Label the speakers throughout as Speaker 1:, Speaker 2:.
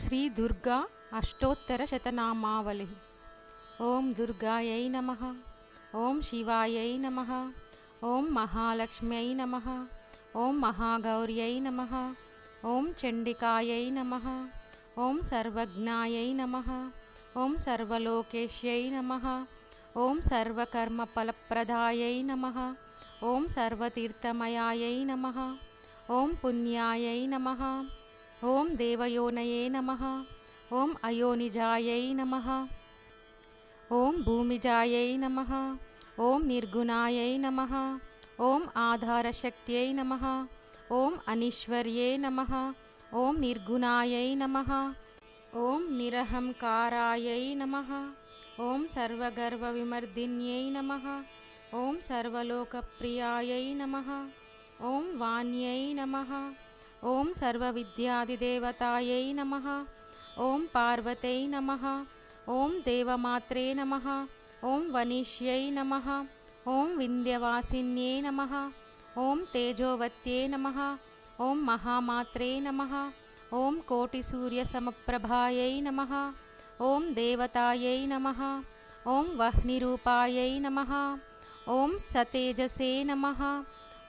Speaker 1: శ్రీ దుర్గా అష్టోత్తర శతనామావళి ఓం దుర్గాయై నమ ఓం శివాయై నమ ఓం మహాలక్ష్మ్యై నమ ఓం మహాగౌర్యై నమ ఓం చండికాయై నమ ఓం సర్వజ్ఞాయై నమ ఓం సర్వలోకేశ్యై నమ ఓం సర్వకర్మఫలప్రదాయై నమ ఓం సర్వతీర్థమయాయై నమ ఓం పుణ్యాయై నమ ఓం దేవయోనయే నమ ఓం అయోనిజాయై నమ ఓం భూమిజాయై నమ ఓం నిర్గుణాయై నమ ఓం ఆధారశక్త్యై నమ ఓం అనీశ్వర్యే నమ ఓం నిర్గుణాయై నమ ఓం నిరహంకారాయై నమ ఓం సర్వగర్వ విమర్దిన్యై నమ ఓం సర్వలోకప్రియాయై నమ ఓం వాణ్యై నమ ఓం సర్వవిద్యాదిదేవతాయై నమ ఓం పార్వతై నమ ఓం దేవమాత్రే నమ ఓం వనిష్యై నమ ఓం వింధ్యవాసిన్యే నమ ఓం తేజోవత్యే నమ ఓం మహామాత్రే నమ ఓం కోటిసూర్యసమప్రభాయై నమ ఓం దేవతాయై నమ ఓం వహ్నిరూపాయై నమ ఓం సతేజసే నమ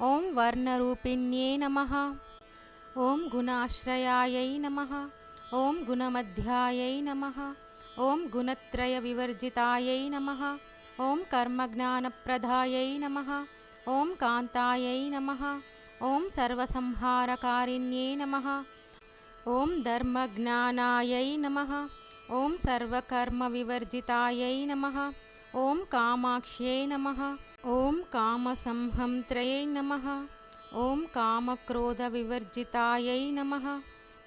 Speaker 1: ఓం వర్ణరూపిణ్యే నమ ఓం గుణాశ్రయాయై నమ. ఓం గుణమధ్యాయై నమ. ఓం గుణత్రయ వివర్జితాయై నమ. ఓం కర్మజ్ఞానప్రదాయై నమ. ఓం కాంతాయై నమ. ఓం సర్వసంహారకారిణ్యే నమ. ఓం ధర్మజ్ఞానాయై నమ. ఓం సర్వకర్మవివర్జితాయై నమ. ఓం కామాక్ష్యై నమ. ఓం కామసంహంత్రయై నమ. ఓం కామక్రోధ వివర్జితాయై నమ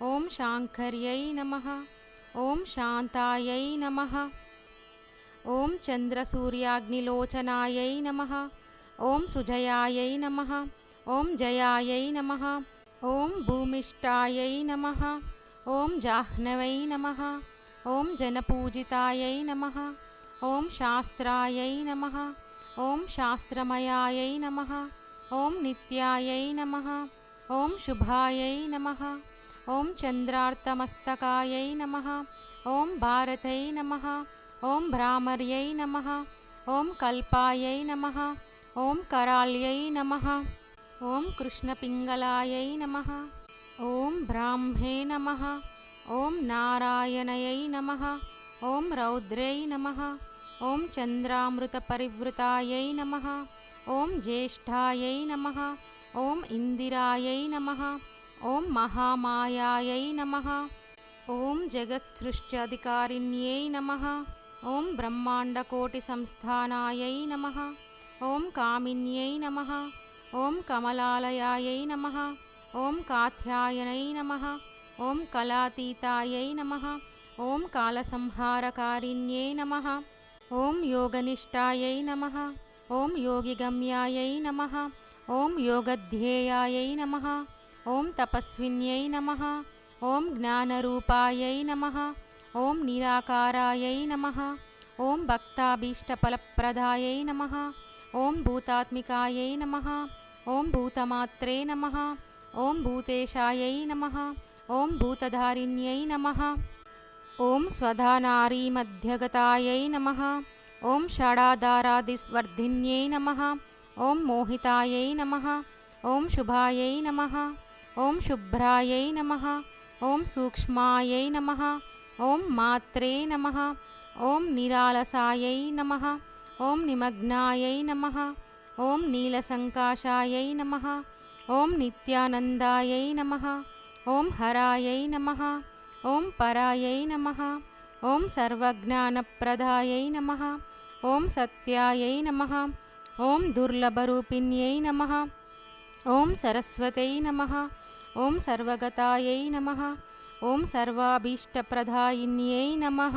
Speaker 1: ఓం శాంకర్యై నమ ఓం శాంతాయై నమ ఓం చంద్రసూర్యాగ్నిలోచనాయై నమ ఓం సుజయాయై నమ ఓం జయాయై నమ ఓం భూమిష్టాయై నమ ఓం జాహ్నవై నమ ఓం జనపూజితాయై నమ ఓం శాస్త్రాయై నమ ఓం శాస్త్రమయాయై నమ ॐ नित्यायै नमः ॐ शुभायै नमः ॐ चन्द्रार्तमस्तकायै नमः ॐ भारतै नमः ॐ भ्रामर्यै नमः ॐ कल्पायै नमः ॐ कराल्यै नमः ॐ कृष्णपिङ्गलायै नमः ॐ ब्राह्मे नमः ॐ नारायणयै नमः ॐ रौद्र्यै नमः ॐ चन्द्रामृतपरिवृतायै नमः ఓం జ్యేష్ఠాయై నమ ఓం ఇందిరాయై నమ ఓం మహామాయాయై నమ ఓం జగత్సృష్ట్యధికారిణ్యై నమ ఓం బ్రహ్మాండకోటి సంస్థానాయై నమ ఓం కామిన్యై నమ ఓం కమలాలయాయై నమ ఓం కాత్యాయనై నమ ఓం కళాతీతాయై నమ ఓం కాలసంహారకారిణ్యై నమ ఓం యోగనిష్టాయై నమ ఓం యోగిగమ్యాయై నమ ఓం యోగధ్యేయాయై నమ ఓం తపస్విన్యై నమ ఓం జ్ఞానరూపాయై నమ ఓం నిరాకారాయై నమ ఓం భక్తాభీష్టఫలప్రదాయై నమ ఓం భూతాత్మికాయై నమ ఓం భూతమాత్రే నమ ఓం భూతేశాయై నమ ఓం భూతధారిణ్యై నమ ఓం స్వధానారీమధ్యగతాయై నమ ఓం షడాధారాదిస్వర్ధిన్యై నమ ఓం మోహితాయై నమ ఓం శుభాయై నమ ఓం శుభ్రాయై నమ ఓం సూక్ష్మాయై నమ ఓం మాత్రే నమ ఓం నిరాలసాయై నమ ఓం నిమగ్నాయై నమ ఓం నీలసంకాశాయై నమ ఓం నిత్యానందాయై నమ ఓం హరాయై నమ ఓం పరాయై నమ ఓం సర్వజ్ఞానప్రదాయై నమ ఓం సత్యాయై నమ. ఓం దుర్లభరూపిణ్యై నమ. ఓం సరస్వతై నమ. ఓం సర్వగతాయై నమ. ఓం సర్వాభీష్టప్రదాయిన్యై నమ.